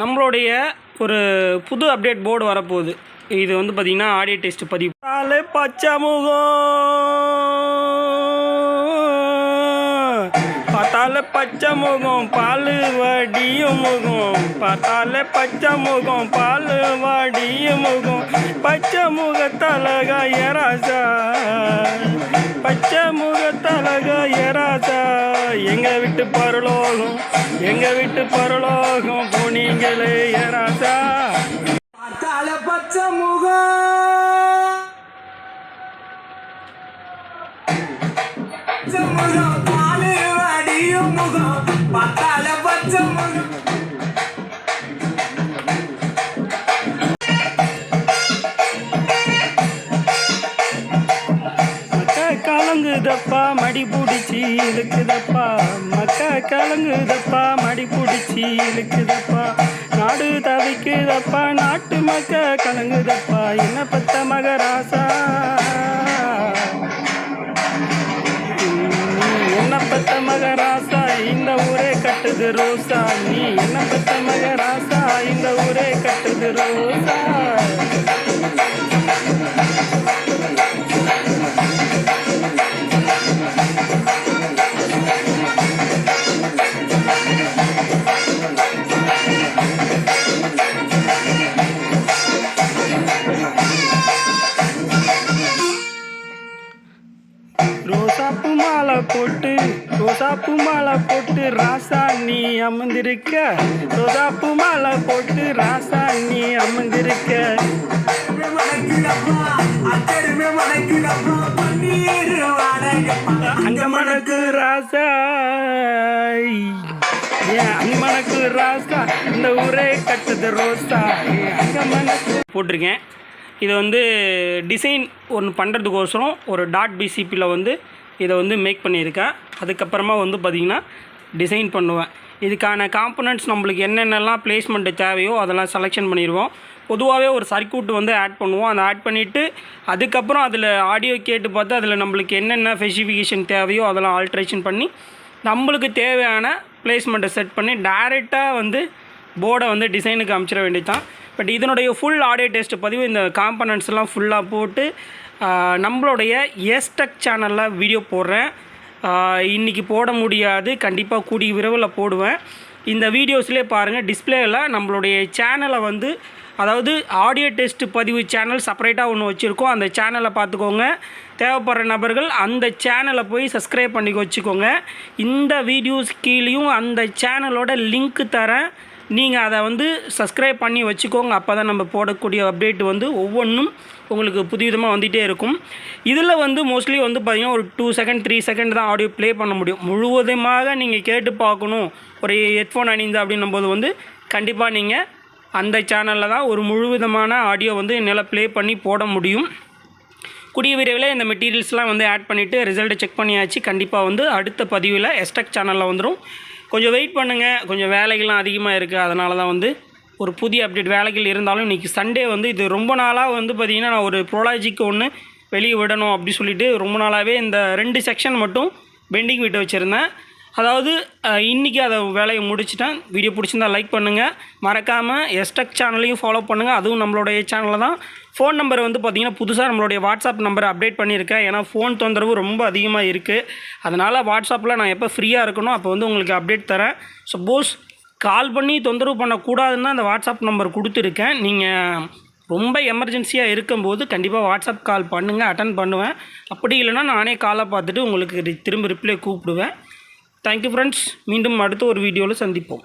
நம்மளுடைய ஒரு புது அப்டேட் போர்டு வரப்போகுது. இது வந்து பார்த்திங்கன்னா ஆடியோ டெஸ்ட் பதிவு. காலை பச்சை முகம் பார்த்தால பச்சை முகம் பால் வடியும் முகம். பார்த்தால பச்சை முகம் பால் வடியும் முகம். பச்சை முகத்தலக ஏராசா பச்சை முகத்தலக எங்க விட்டு பரலோகம்? எங்க விட்டு பரலோகம்? போனீங்களே ஏராசா பார்த்தால பச்சை முகம் பச்சை முகம் பாலு வடியும் முகம். பார்த்தால மடி பிடிச்சி இழுக்குதப்பா. மக்கா கலங்குதப்பா மடி பிடிச்சி இழுக்குதப்பா. நாடு தவிக்குதப்பா நாட்டு மக்க கலங்குதப்பா. என்ன பத்த மகராசா? என்ன பத்த மகராசா? இந்த ஊரே கட்டுது ரோசா. நீ என்ன பத்த மகராசா? இந்த ஊரே கட்டுது ரோசா. ரோசாப்பு மாலை போட்டு ரோசாப்பு மாலை போட்டு ராசா நீ அமர்ந்திருக்க ரோசாப்பு மாலை போட்டு ராசா நீ அமர்ந்திருக்க. மணக்குதப்பா அங்க ராசா ஏன் அங்க ராசா? இந்த ஊரே கட்டுது ரோசா. ஏன் அங்க போட்டிருக்கேன். இது வந்து டிசைன் ஒன்று பண்ணுறதுக்கோசரம் ஒரு டாட் பிசிபியில் வந்து இதை வந்து மேக் பண்ணியிருக்கேன் அதுக்கப்புறமா வந்து பார்த்திங்கன்னா டிசைன் பண்ணுவேன். இதுக்கான காம்பனண்ட்ஸ் நம்மளுக்கு என்னென்னலாம் ப்ளேஸ்மெண்ட்டு தேவையோ அதெல்லாம் செலெக்ஷன் பண்ணிடுவோம். பொதுவாகவே ஒரு சர்க்யூட் வந்து ஆட் பண்ணுவோம். அதை ஆட் பண்ணிவிட்டு அதுக்கப்புறம் அதில் ஆடியோ கேட்டு பார்த்து அதில் நம்மளுக்கு என்னென்ன ஸ்பெசிஃபிகேஷன் தேவையோ அதெல்லாம் ஆல்ட்ரேஷன் பண்ணி நம்மளுக்கு தேவையான ப்ளேஸ்மெண்ட்டை செட் பண்ணி டேரெக்டாக வந்து போர்டை வந்து டிசைனுக்கு அமைச்சிட வேண்டியது தான் பட் இதனுடைய ஃபுல் ஆடியோ டெஸ்ட் பதிவு இந்த காம்பனண்ட்ஸ்லாம் ஃபுல்லாக போட்டு நம்மளுடைய எஸ்டக் சேனலில் வீடியோ போடுறேன். இன்றைக்கி போட முடியாது. கண்டிப்பாக கூடிய விரைவில் போடுவேன். இந்த வீடியோஸ்லேயே பாருங்கள் டிஸ்பிளேயில் நம்மளுடைய சேனலை வந்து அதாவது ஆடியோ டெஸ்ட் பதிவு சேனல் செப்பரேட்டாக ஒன்று வச்சுருக்கோம். அந்த சேனலை பார்த்துக்கோங்க. தேவைப்படுற நபர்கள் அந்த சேனலை போய் சப்ஸ்கிரைப் பண்ணி வச்சுக்கோங்க. இந்த வீடியோஸ் கீழேயும் அந்த சேனலோட லிங்க் தரேன். நீங்கள் அதை வந்து சப்ஸ்கிரைப் பண்ணி வச்சுக்கோங்க. அப்போ தான் நம்ம போடக்கூடிய அப்டேட் வந்து ஒவ்வொன்றும் உங்களுக்கு புதுவிதமாக வந்துகிட்டே இருக்கும். இதில் வந்து மோஸ்ட்லி வந்து பார்த்திங்கன்னா ஒரு டூ செகண்ட் த்ரீ செகண்ட் தான் ஆடியோ ப்ளே பண்ண முடியும். முழுவதுமாக நீங்கள் கேட்டு பார்க்கணும். ஒரு ஹெட்ஃபோன் அணிந்து அப்படின்னும் போது வந்து கண்டிப்பாக நீங்கள் அந்த சேனலில் தான் ஒரு முழுவிதமான ஆடியோ வந்து என்னால் ப்ளே பண்ணி போட முடியும். கூடிய விரைவில் இந்த மெட்டீரியல்ஸ்லாம் வந்து ஆட் பண்ணிவிட்டு ரிசல்ட்டை செக் பண்ணியாச்சு. கண்டிப்பாக வந்து அடுத்த பதிவில் எஸ்டெக் சேனலில் வந்துடும் கொஞ்சம் வெயிட் பண்ணுங்கள் கொஞ்சம் வேலைகள்லாம் அதிகமாக இருக்குது அதனால தான் வந்து ஒரு புதிய அப்டேட் வேலைகள் இருந்தாலும் இன்றைக்கி சண்டே வந்து இது ரொம்ப நாளாக வந்து பார்த்திங்கன்னா நான் ஒரு ப்ரோலாஜிக்கு ஒன்று வெளியே விடணும் அப்படி சொல்லிட்டு ரொம்ப நாளாகவே இந்த ரெண்டு செக்ஷன் மட்டும் பெண்டிங் விட்டு வச்சுருந்தேன். அதாவது இன்றைக்கி அதை வேலையை முடிச்சிட்டேன். வீடியோ பிடிச்சிருந்தா லைக் பண்ணுங்கள் மறக்காமல் எஸ்டெக் சேனலையும் ஃபாலோ பண்ணுங்கள் அதுவும் நம்மளுடைய சேனலில் தான். ஃபோன் நம்பர் வந்து பார்த்திங்கன்னா புதுசாக நம்மளுடைய வாட்ஸ்அப் நம்பரை அப்டேட் பண்ணியிருக்கேன். ஏன்னா ஃபோன் தொந்தரவு ரொம்ப அதிகமாக இருக்குது அதனால் வாட்ஸ்அப்பில் நான் எப்போ ஃப்ரீயாக இருக்கணும் அப்போ வந்து உங்களுக்கு அப்டேட் தரேன். சப்போஸ் கால் பண்ணி தொந்தரவு பண்ணக்கூடாதுன்னு அந்த வாட்ஸ்அப் நம்பர் கொடுத்துருக்கேன். நீங்கள் ரொம்ப எமர்ஜென்சியாக இருக்கும்போது கண்டிப்பாக வாட்ஸ்அப் கால் பண்ணுங்கள் அட்டன் பண்ணுவேன். அப்படி இல்லைன்னா நானே காலை பார்த்துட்டு உங்களுக்கு ரி- திரும்ப ரிப்ளை கூப்பிடுவேன். தேங்க்யூ ஃப்ரெண்ட்ஸ் மீண்டும் அடுத்த ஒரு வீடியோவில் சந்திப்போம்.